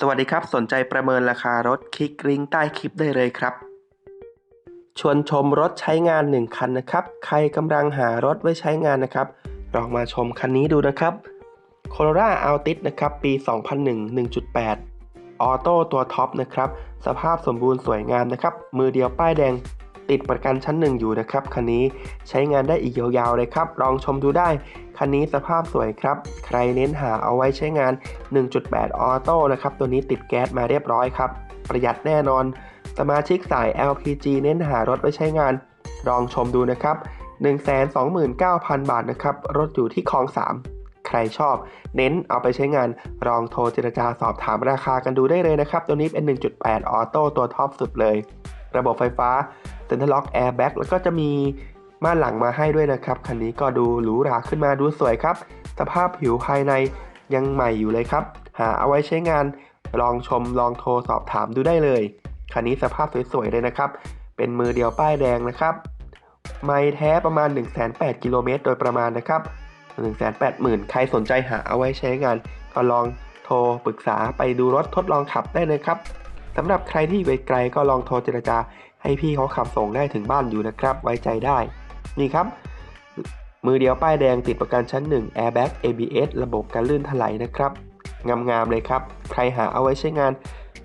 สวัสดีครับ สนใจประเมินราคารถคลิกลิงก์ใต้คลิปได้เลยครับ ชวนชมรถใช้งาน 1 คันนะครับ ใครกำลังหารถไว้ใช้งานนะครับ ลองมาชมคันนี้ดูนะครับ Corolla Altis นะครับ ปี 2001 1.8 ออโต้ตัวท็อปนะครับ สภาพสมบูรณ์สวยงามนะครับ มือเดียวป้ายแดง ติดประกันชั้นหนึ่งอยู่นะครับคันนี้ใช้งานได้อีกยาวๆเลยครับ ลองชมดูได้ คันนี้สภาพสวยครับ ใครเน้นหาเอาไว้ใช้งาน 1.8 ออโต้นะครับ ตัวนี้ติดแก๊สมาเรียบร้อยครับ ประหยัดแน่นอน สมาชิกสาย LPG เน้นหารถไว้ใช้งาน ลองชมดูนะครับ 129,000 บาทนะครับ รถอยู่ที่คลอง 3 ใครชอบ เน้นเอาไปใช้งานลองโทรเจรจาสอบถามราคากันดูได้เลยนะครับ ตัวนี้เป็น 1.8 ออโต้ตัวท็อปสุดเลย ระบบไฟฟ้า Center Lock Airbag แบ็กแล้วก็จะมีม่านหลังมาให้ด้วยนะครับ คันนี้ก็ดูหรูหราขึ้นมาดูสวยครับ สภาพผิวภายในยังใหม่อยู่เลยครับ หาเอาไว้ใช้งานลองชมลองโทรสอบถามดูได้เลย คันนี้สภาพสวยๆเลยนะครับ เป็นมือเดียวป้ายแดงนะครับ ไม่แท้ประมาณ1 8 0 0 0กิโลเมตรโดยประมาณนะครับ 180,000 ใครสนใจหาเอาไว้ใช้งาน ก็ลองโทรปรึกษาไปดูรถทดลองขับได้เลยครับ สำหรับใครที่อยู่ไกลก็ลองโทรเจรจา ให้พี่เขาขับส่งได้ถึงบ้านอยู่นะครับ ไว้ใจได้ นี่ครับ มือเดียวป้ายแดงติดประกันชั้น 1 Airbag ABS ระบบการลื่นถลายนะครับ งามๆเลยครับ ใครหาเอาไว้ใช้งาน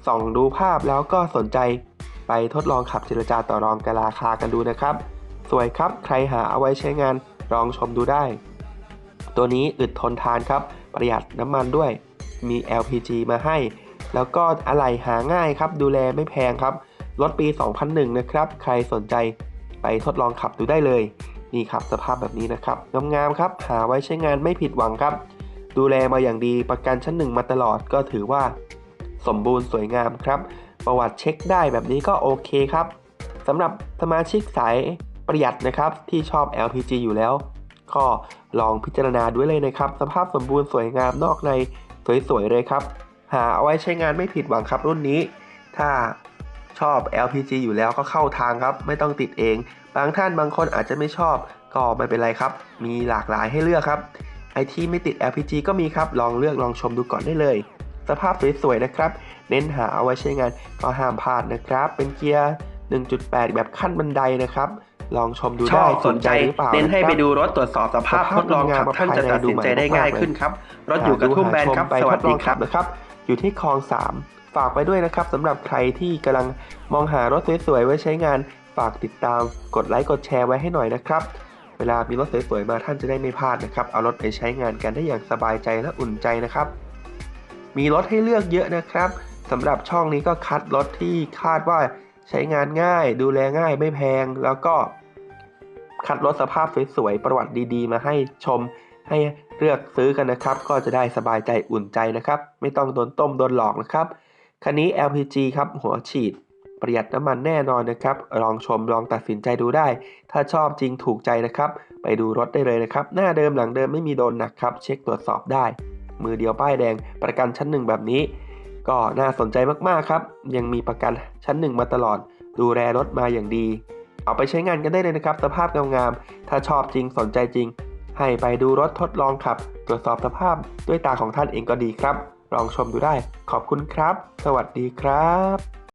ส่องดูภาพแล้วก็สนใจ ไปทดลองขับเจรจาต่อรองกันราคากันดูนะครับ สวยครับ ใครหาเอาไว้ใช้งานลองชมดูได้ ตัวนี้อึดทนทานครับ ประหยัดน้ำมันด้วย มี LPG มาให้ แล้วก็อะไหล่หาง่ายครับ ดูแลไม่แพงครับ รถปี 2001 นะครับ ใครสนใจไปทดลองขับดูได้เลย นี่ครับสภาพแบบนี้นะครับ งามๆครับ หาไว้ใช้งานไม่ผิดหวังครับ ดูแลมาอย่างดีประกันชั้นหนึ่งมาตลอดก็ถือว่า สมบูรณ์สวยงามครับ ประวัติเช็คได้แบบนี้ก็โอเคครับสำหรับสมาชิกสายประหยัดนะครับที่ชอบ LPG อยู่แล้ว ก็ลองพิจารณาด้วยเลยนะครับ สภาพสมบูรณ์สวยงามนอกในสวยๆเลยครับ หาเอาไว้ใช้งานไม่ผิดหวังครับรุ่นนี้ ถ้าชอบ LPG อยู่แล้วก็เข้าทางครับ ไม่ต้องติดเอง บางท่านบางคนอาจจะไม่ชอบ ก็ไม่เป็นไรครับ มีหลากหลายให้เลือกครับ ไอที่ไม่ติด LPG ก็มีครับ ลองเลือกลองชมดูก่อนได้เลย สภาพสวยๆนะครับ เน้นหาเอาไว้ใช้งานก็ห้ามพลาดนะครับ เป็นเกียร์ 1.8 แบบขั้นบันไดนะครับ ลองชมดูชได้อบสนใจหรือเปล่า เน้นให้ะครับไปดูรถตรวจสอบสภาพสภาพทดลองขับงามท่านจะตัดสินใจได้ง่ายขึ้นครับ รถอยู่กระทุ่มแบนครับไปสวัสดีทลองครับนะครับ อยู่ที่คลอง 3 ฝากไปด้วยนะครับสำหรับใครที่กำลังมองหารถสวยๆไว้ใช้งาน ฝากติดตามกดไลค์กดแชร์ไว้ให้หน่อยนะครับ เวลามีรถสวยๆมาท่านจะได้ไม่พลาดนะครับ เอารถไปใช้งานกันได้อย่างสบายใจและอุ่นใจนะครับ มีรถให้เลือกเยอะนะครับสำหรับช่องนี้ก็คัดรถที่คาดว่าใช้งานง่าย ดูแลง่ายไม่แพง แล้วก็คัดรถสภาพสวยๆประวัติดี ๆ มาให้ชมให้ เลือกซื้อกันนะครับ ก็จะได้สบายใจอุ่นใจนะครับ ไม่ต้องโดนต้มโดนหลอกนะครับ คันนี้ LPG ครับหัวฉีด ประหยัดน้ำมันแน่นอนนะครับ ลองชมลองตัดสินใจดูได้ ถ้าชอบจริงถูกใจนะครับ ไปดูรถได้เลยนะครับ หน้าเดิมหลังเดิมไม่มีโดนหนักครับเช็คตรวจสอบได้ มือเดียวป้ายแดงประกันชั้นหนึ่งแบบนี้ ก็น่าสนใจมากๆครับ ยังมีประกันชั้นหนึ่งมาตลอด ดูแลรถมาอย่างดีเอาไปใช้งานกันได้เลยนะครับ สภาพงามๆ ถ้าชอบจริงสนใจจริง ให้ไปดูรถทดลองขับ ตรวจสอบสภาพด้วยตาของท่านเองก็ดีครับ ลองชมดูได้ ขอบคุณครับ สวัสดีครับ